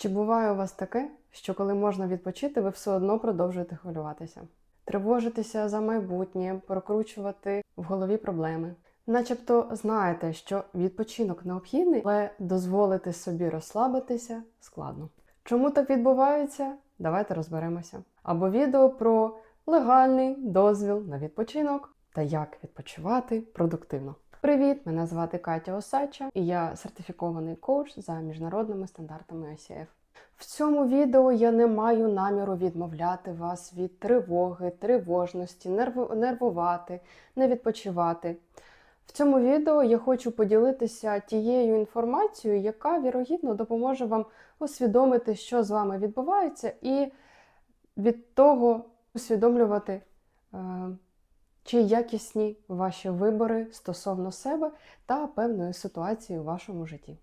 Чи буває у вас таке, що коли можна відпочити, ви все одно продовжуєте хвилюватися? Тривожитися за майбутнє, прокручувати в голові проблеми. Начебто знаєте, що відпочинок необхідний, але дозволити собі розслабитися складно. Чому так відбувається? Давайте розберемося. Або відео про легальний дозвіл на відпочинок та як відпочивати продуктивно. Привіт! Мене звати Катя Осача, і я сертифікований коуч за міжнародними стандартами ICF. В цьому відео я не маю наміру відмовляти вас від тривоги, тривожності, нерву- нервувати, не відпочивати. В цьому відео я хочу поділитися тією інформацією, яка вірогідно допоможе вам усвідомити, що з вами відбувається, і від того усвідомлювати, е, чи якісні ваші вибори стосовно себе та певної ситуації у вашому житті.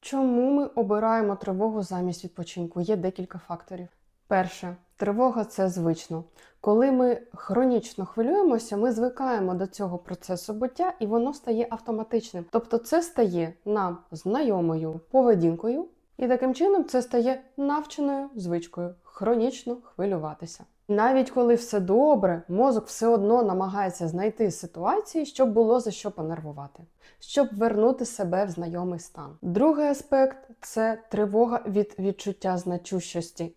Чому ми обираємо тривогу замість відпочинку? Є декілька факторів. Перше, тривога це звично. Коли ми хронічно хвилюємося, ми звикаємо до цього процесу буття і воно стає автоматичним. Тобто це стає нам знайомою поведінкою, і таким чином це стає навченою звичкою хронічно хвилюватися. Навіть коли все добре, мозок все одно намагається знайти ситуації, щоб було за що понервувати, щоб вернути себе в знайомий стан. Другий аспект це тривога від відчуття значущості.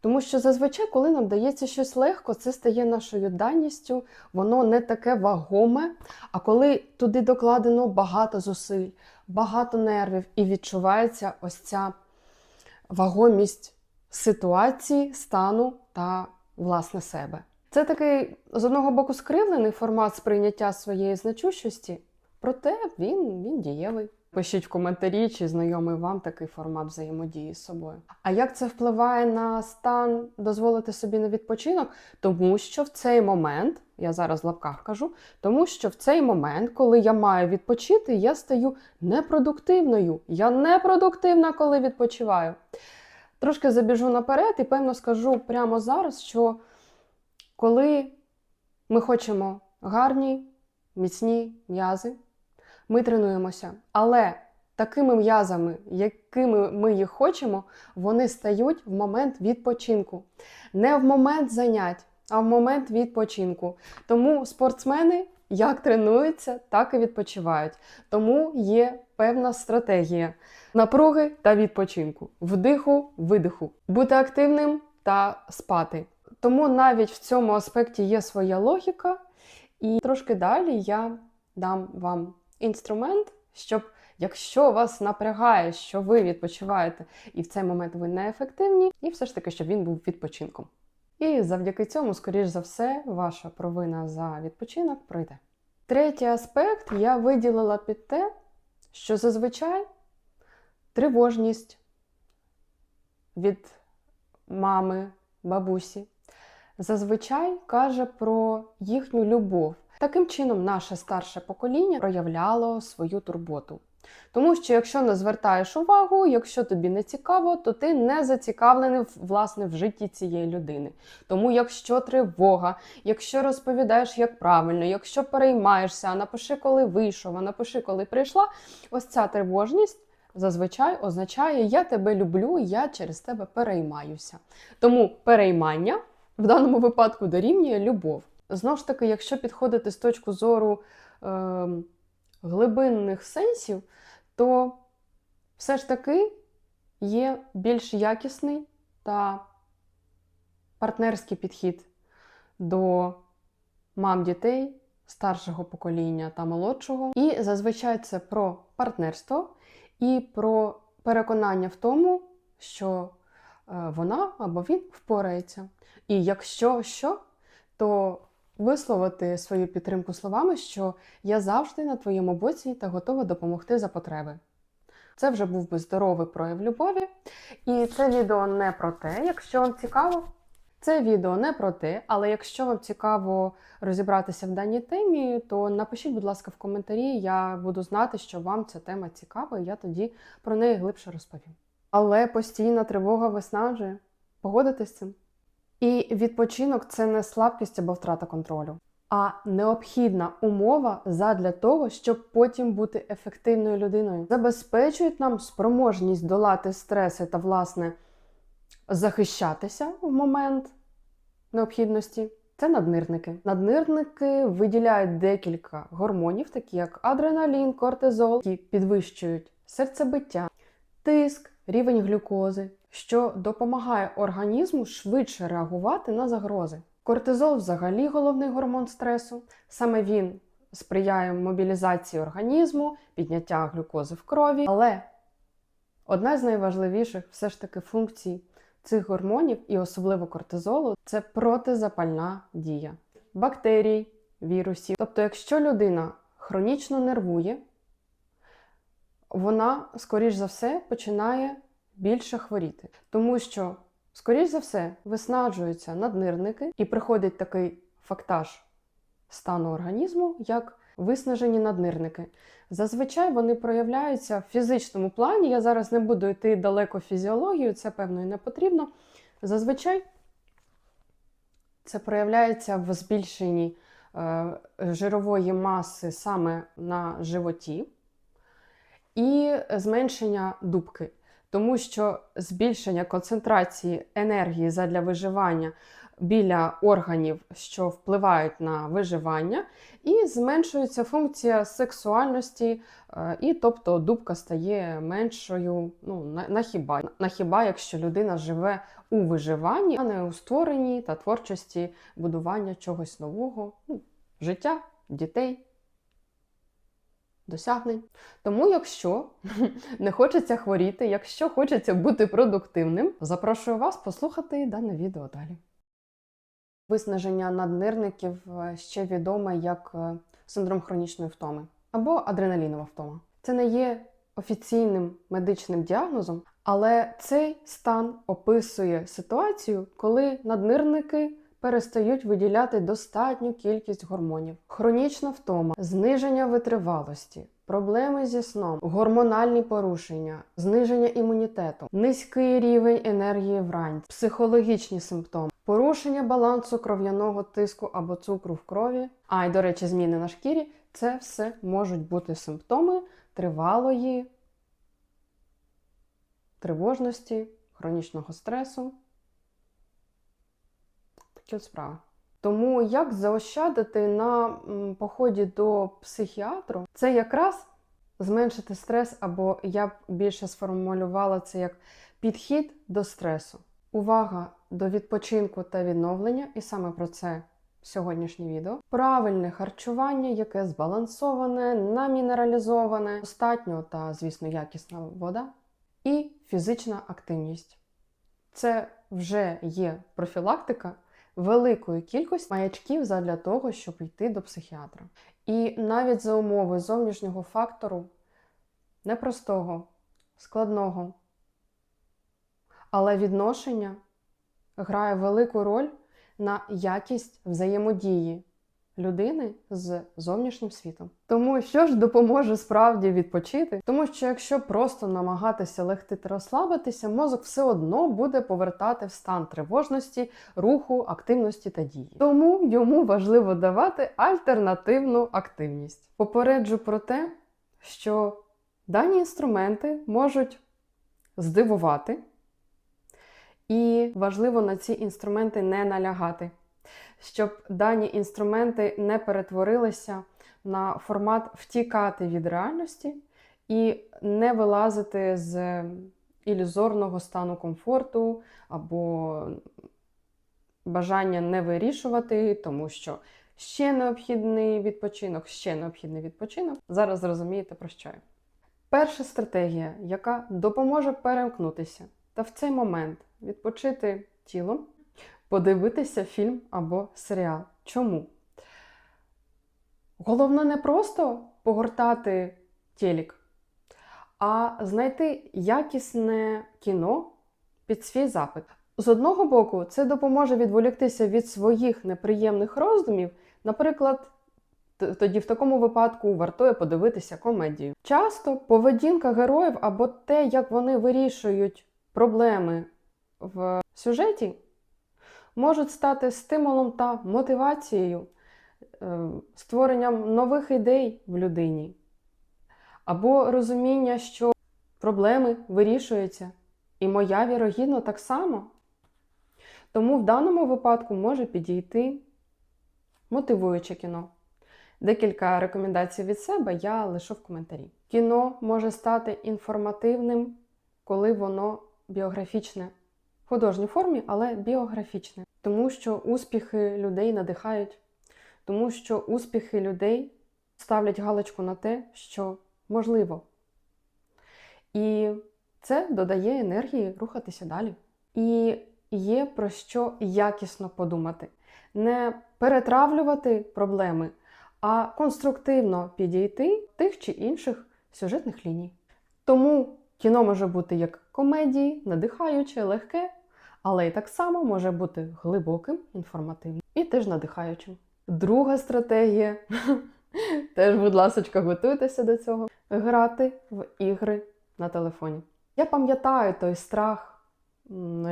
Тому що зазвичай, коли нам дається щось легко, це стає нашою даністю, воно не таке вагоме. А коли туди докладено багато зусиль, багато нервів і відчувається ось ця вагомість ситуації, стану та власне себе. Це такий з одного боку скривлений формат сприйняття своєї значущості, проте він, він дієвий. Пишіть в коментарі, чи знайомий вам такий формат взаємодії з собою. А як це впливає на стан дозволити собі на відпочинок? Тому що в цей момент, я зараз в лапках кажу, тому що в цей момент, коли я маю відпочити, я стаю непродуктивною. Я непродуктивна, коли відпочиваю. Трошки забіжу наперед і певно скажу прямо зараз, що коли ми хочемо гарні, міцні м'язи, ми тренуємося. Але такими м'язами, якими ми їх хочемо, вони стають в момент відпочинку. Не в момент занять, а в момент відпочинку. Тому спортсмени як тренуються, так і відпочивають. Тому є певна стратегія напруги та відпочинку, вдиху, видиху, бути активним та спати. Тому навіть в цьому аспекті є своя логіка, і трошки далі я дам вам інструмент, щоб якщо вас напрягає, що ви відпочиваєте, і в цей момент ви неефективні, і все ж таки, щоб він був відпочинком. І завдяки цьому, скоріш за все, ваша провина за відпочинок пройде. Третій аспект я виділила під те, що зазвичай тривожність від мами, бабусі зазвичай каже про їхню любов. Таким чином, наше старше покоління проявляло свою турботу. Тому що якщо не звертаєш увагу, якщо тобі не цікаво, то ти не зацікавлений власне в житті цієї людини. Тому, якщо тривога, якщо розповідаєш, як правильно, якщо переймаєшся, а напиши, коли вийшов, а напиши, коли прийшла, ось ця тривожність зазвичай означає Я тебе люблю, я через тебе переймаюся. Тому переймання в даному випадку дорівнює любов. Знову ж таки, якщо підходити з точки зору е, глибинних сенсів, то все ж таки є більш якісний та партнерський підхід до мам дітей старшого покоління та молодшого. І зазвичай це про партнерство і про переконання в тому, що е, вона або він впорається. І якщо що, то висловити свою підтримку словами, що я завжди на твоєму боці та готова допомогти за потреби. Це вже був би здоровий прояв любові. І це відео не про те, якщо вам цікаво. Це відео не про те, але якщо вам цікаво розібратися в даній темі, то напишіть, будь ласка, в коментарі. Я буду знати, що вам ця тема цікава, і я тоді про неї глибше розповім. Але постійна тривога виснажує. Погодитесь з цим? І відпочинок це не слабкість або втрата контролю, а необхідна умова задля того, щоб потім бути ефективною людиною. Забезпечують нам спроможність долати стреси та, власне, захищатися в момент необхідності. Це наднирники. Наднирники виділяють декілька гормонів, такі як адреналін, кортизол, які підвищують серцебиття, тиск, рівень глюкози, що допомагає організму швидше реагувати на загрози. Кортизол взагалі головний гормон стресу. Саме він сприяє мобілізації організму, підняття глюкози в крові. Але одна з найважливіших все ж таки функцій цих гормонів, і особливо кортизолу, це протизапальна дія бактерій, вірусів. Тобто, якщо людина хронічно нервує, вона, скоріш за все, починає більше хворіти. Тому що, скоріш за все, виснаджуються наднирники і приходить такий фактаж стану організму, як виснажені наднирники. Зазвичай вони проявляються в фізичному плані. Я зараз не буду йти далеко в фізіологію, це певно і не потрібно. Зазвичай це проявляється в збільшенні е, жирової маси саме на животі і зменшення дубки. Тому що збільшення концентрації енергії задля виживання біля органів, що впливають на виживання, і зменшується функція сексуальності, е, і тобто дубка стає меншою. Ну, на, на хіба, на хіба, якщо людина живе у виживанні, а не у створенні та творчості будування чогось нового, ну, життя, дітей. Досягнень. Тому, якщо не хочеться хворіти, якщо хочеться бути продуктивним, запрошую вас послухати дане відео далі. Виснаження наднирників е, ще відоме як е, синдром хронічної втоми або адреналінова втома. Це не є офіційним медичним діагнозом, але цей стан описує ситуацію, коли наднирники перестають виділяти достатню кількість гормонів. Хронічна втома, зниження витривалості, проблеми зі сном, гормональні порушення, зниження імунітету, низький рівень енергії вранці, психологічні симптоми, порушення балансу кров'яного тиску або цукру в крові. А й, до речі, зміни на шкірі це все можуть бути симптоми тривалої тривожності, хронічного стресу. От. Тому як заощадити на поході до психіатру, це якраз зменшити стрес, або я б більше сформулювала це як підхід до стресу. Увага до відпочинку та відновлення, і саме про це сьогоднішнє відео. Правильне харчування, яке збалансоване, намінералізоване, достатньо та, звісно, якісна вода, і фізична активність. Це вже є профілактика великої кількості маячків задля того, щоб йти до психіатра. І навіть за умови зовнішнього фактору непростого, складного, але відношення грає велику роль на якість взаємодії людини з зовнішнім світом. Тому що ж допоможе справді відпочити? Тому що якщо просто намагатися легти та розслабитися, мозок все одно буде повертати в стан тривожності, руху, активності та дії. Тому йому важливо давати альтернативну активність. Попереджу про те, що дані інструменти можуть здивувати. І важливо на ці інструменти не налягати, щоб дані інструменти не перетворилися на формат втікати від реальності і не вилазити з ілюзорного стану комфорту або бажання не вирішувати, тому що ще необхідний відпочинок, ще необхідний відпочинок. Зараз зрозумієте про що я. Перша стратегія, яка допоможе перемкнутися та в цей момент відпочити тілом, подивитися фільм або серіал. Чому? Головне не просто погортати телек, а знайти якісне кіно під свій запит. З одного боку, це допоможе відволіктися від своїх неприємних роздумів, наприклад. Тоді в такому випадку вартує подивитися комедію. Часто поведінка героїв або те, як вони вирішують проблеми в сюжеті, можуть стати стимулом та мотивацією е, створенням нових ідей в людині, або розуміння, що проблеми вирішуються, і моя вірогідно так само. Тому в даному випадку може підійти мотивуюче кіно. Декілька рекомендацій від себе я лишу в коментарі. Кіно може стати інформативним, коли воно біографічне, художній формі, але біографічне. Тому що успіхи людей надихають, тому що успіхи людей ставлять галочку на те, що можливо. І це додає енергії рухатися далі. І є про що якісно подумати, не перетравлювати проблеми, а конструктивно підійти тих чи інших сюжетних ліній. Тому кіно може бути як комедії, надихаюче, легке, але й так само може бути глибоким, інформативним і теж надихаючим. Друга стратегія, теж, будь ласка, готуйтеся до цього, грати в ігри на телефоні. Я пам'ятаю той страх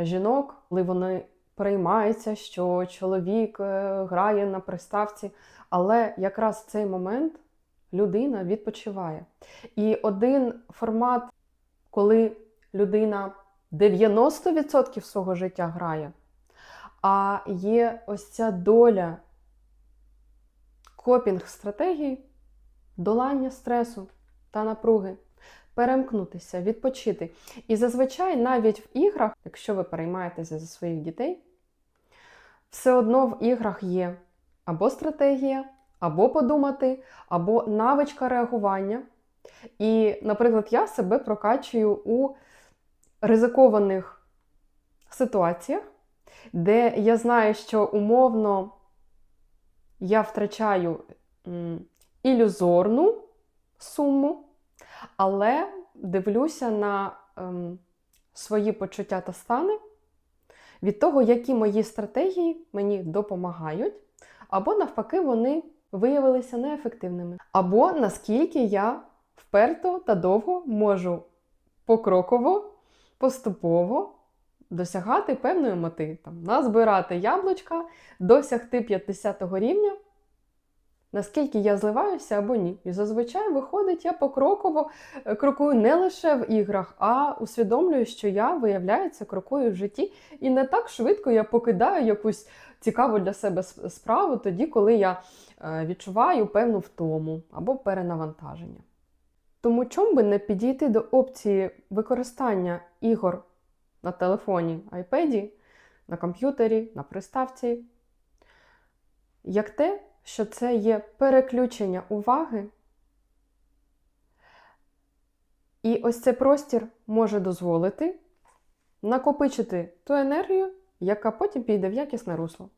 жінок, коли вони переймаються, що чоловік е, грає на приставці, але якраз в цей момент людина відпочиває. І один формат, коли людина 90% свого життя грає, а є ось ця доля копінг-стратегії, долання стресу та напруги, перемкнутися, відпочити. І зазвичай навіть в іграх, якщо ви переймаєтеся за своїх дітей, все одно в іграх є або стратегія, або подумати, або навичка реагування. І, наприклад, я себе прокачую у ризикованих ситуаціях, де я знаю, що умовно я втрачаю ілюзорну суму, але дивлюся на ем, свої почуття та стани від того, які мої стратегії мені допомагають, або навпаки, вони виявилися неефективними. Або наскільки я вперто та довго можу покроково, поступово досягати певної мети, там, назбирати яблучка, досягти 50-го рівня. Наскільки я зливаюся або ні. І зазвичай виходить, я покроково е, крокую не лише в іграх, а усвідомлюю, що я, виявляється, крокую в житті. І не так швидко я покидаю якусь цікаву для себе справу тоді, коли я е, відчуваю певну втому або перенавантаження. Тому чому би не підійти до опції використання ігор на телефоні, айпеді, на комп'ютері, на приставці, як те, що це є переключення уваги. І ось цей простір може дозволити накопичити ту енергію, яка потім піде в якісне русло.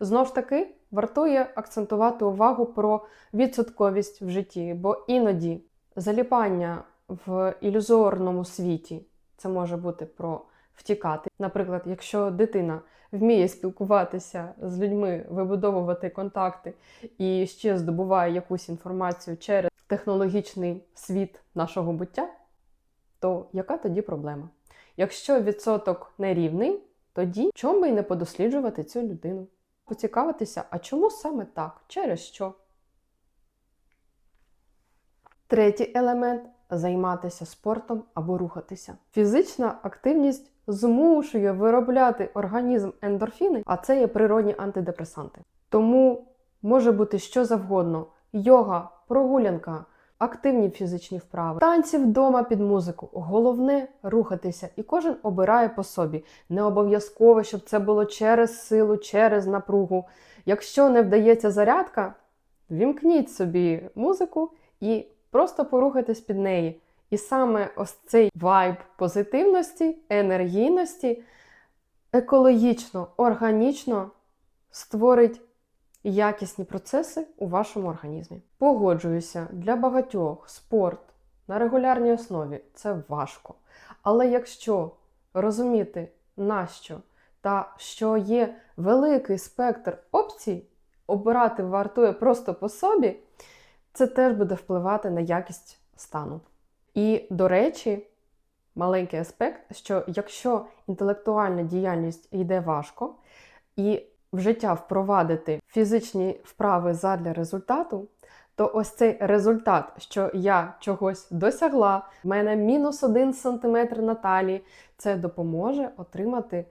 Знову ж таки, вартує акцентувати увагу про відсотковість в житті, бо іноді заліпання в ілюзорному світі це може бути про втікати. Наприклад, якщо дитина вміє спілкуватися з людьми, вибудовувати контакти і ще здобуває якусь інформацію через технологічний світ нашого буття, то яка тоді проблема? Якщо відсоток нерівний, тоді чому би й не подосліджувати цю людину? Поцікавитися, а чому саме так? Через що? Третій елемент займатися спортом або рухатися. Фізична активність змушує виробляти організм ендорфіни, а це є природні антидепресанти. Тому може бути що завгодно: йога, прогулянка, активні фізичні вправи, танці вдома під музику. Головне рухатися, і кожен обирає по собі. Не обов'язково, щоб це було через силу, через напругу. Якщо не вдається зарядка, вімкніть собі музику і просто порухайтесь під неї. І саме ось цей вайб позитивності, енергійності екологічно, органічно створить якісні процеси у вашому організмі. Погоджуюся, для багатьох спорт на регулярній основі це важко. Але якщо розуміти, нащо та що є великий спектр опцій, обирати вартує просто по собі, це теж буде впливати на якість стану. І, до речі, маленький аспект, що якщо інтелектуальна діяльність йде важко, і в життя впровадити фізичні вправи задля результату, то ось цей результат, що я чогось досягла, в мене мінус один сантиметр на талії, це допоможе отримати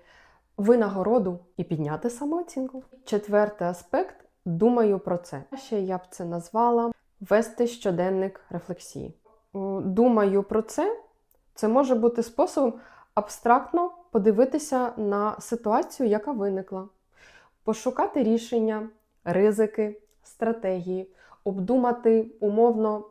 винагороду і підняти самооцінку. Четвертий аспект думаю про це. Ще я б це назвала вести щоденник рефлексії. Думаю про це. Це може бути способом абстрактно подивитися на ситуацію, яка виникла, пошукати рішення, ризики, стратегії, обдумати умовно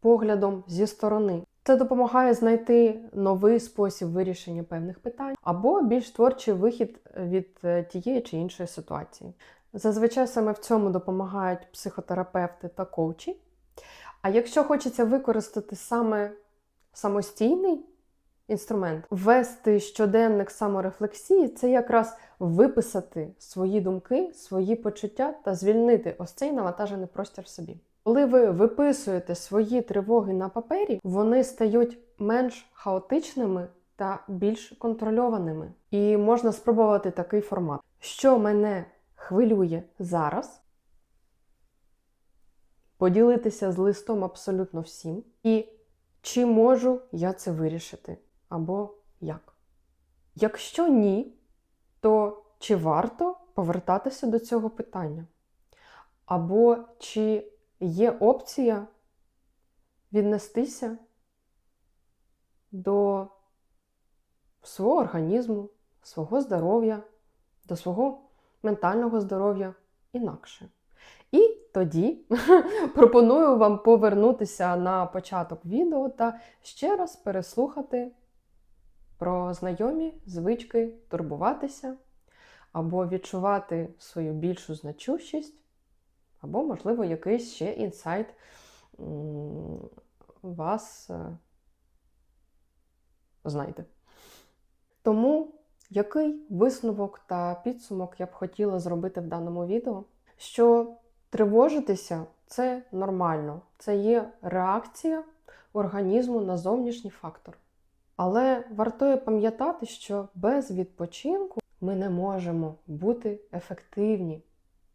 поглядом зі сторони. Це допомагає знайти новий спосіб вирішення певних питань або більш творчий вихід від е, тієї чи іншої ситуації. Зазвичай саме в цьому допомагають психотерапевти та коучі. А якщо хочеться використати саме самостійний інструмент, ввести щоденник саморефлексії це якраз виписати свої думки, свої почуття та звільнити ось цей навантажений простір в собі. Коли ви виписуєте свої тривоги на папері, вони стають менш хаотичними та більш контрольованими. І можна спробувати такий формат. Що мене хвилює зараз? Поділитися з листом абсолютно всім. І чи можу я це вирішити? Або як? Якщо ні, то чи варто повертатися до цього питання? Або чи є опція віднестися до свого організму, свого здоров'я, до свого ментального здоров'я інакше. І тоді пропоную вам повернутися на початок відео та ще раз переслухати про знайомі звички турбуватися або відчувати свою більшу значущість, або, можливо, якийсь ще інсайт вас е, знайде. Тому який висновок та підсумок я б хотіла зробити в даному відео? Що тривожитися це нормально, це є реакція організму на зовнішній фактор. Але вартує пам'ятати, що без відпочинку ми не можемо бути ефективні,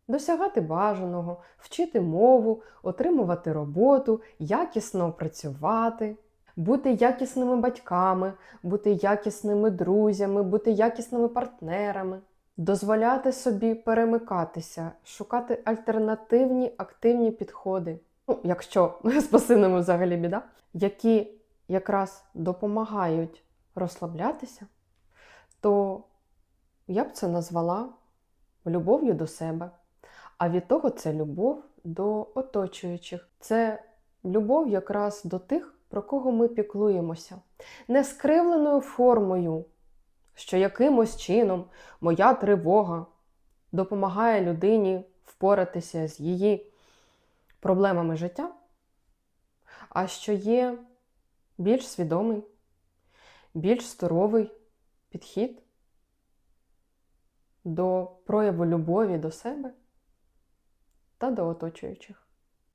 досягати бажаного, вчити мову, отримувати роботу, якісно працювати, бути якісними батьками, бути якісними друзями, бути якісними партнерами, дозволяти собі перемикатися, шукати альтернативні активні підходи, ну, якщо з пасивними взагалі біда, які якраз допомагають розслаблятися, то я б це назвала любов'ю до себе. А від того це любов до оточуючих. Це любов якраз до тих, про кого ми піклуємося, не скривленою формою, що якимось чином моя тривога допомагає людині впоратися з її проблемами життя, а що є більш свідомий, більш здоровий підхід до прояву любові до себе та до оточуючих.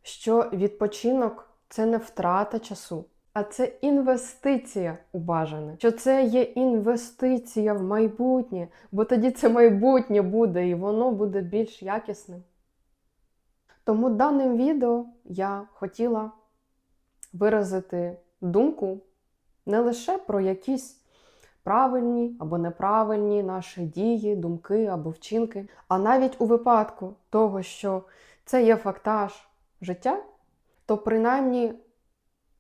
Що відпочинок це не втрата часу, а це інвестиція у бажане. Що це є інвестиція в майбутнє, бо тоді це майбутнє буде і воно буде більш якісним. Тому даним відео я хотіла виразити думку не лише про якісь правильні або неправильні наші дії, думки або вчинки, а навіть у випадку того, що це є фактаж життя, то принаймні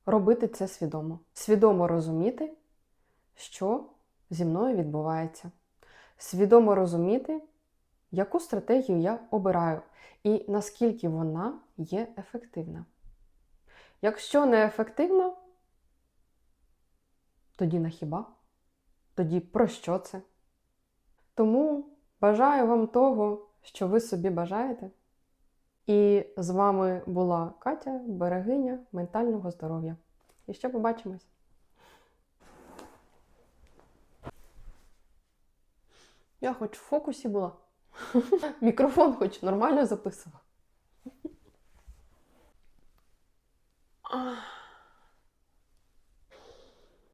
робити це свідомо. Свідомо розуміти, що зі мною відбувається. Свідомо розуміти, яку стратегію я обираю, і наскільки вона є ефективна. Якщо не ефективна, тоді на хіба? Тоді про що це? Тому бажаю вам того, що ви собі бажаєте. І з вами була Катя, берегиня ментального здоров'я. І ще побачимось! Я хоч в фокусі була. Мікрофон хоч нормально записував.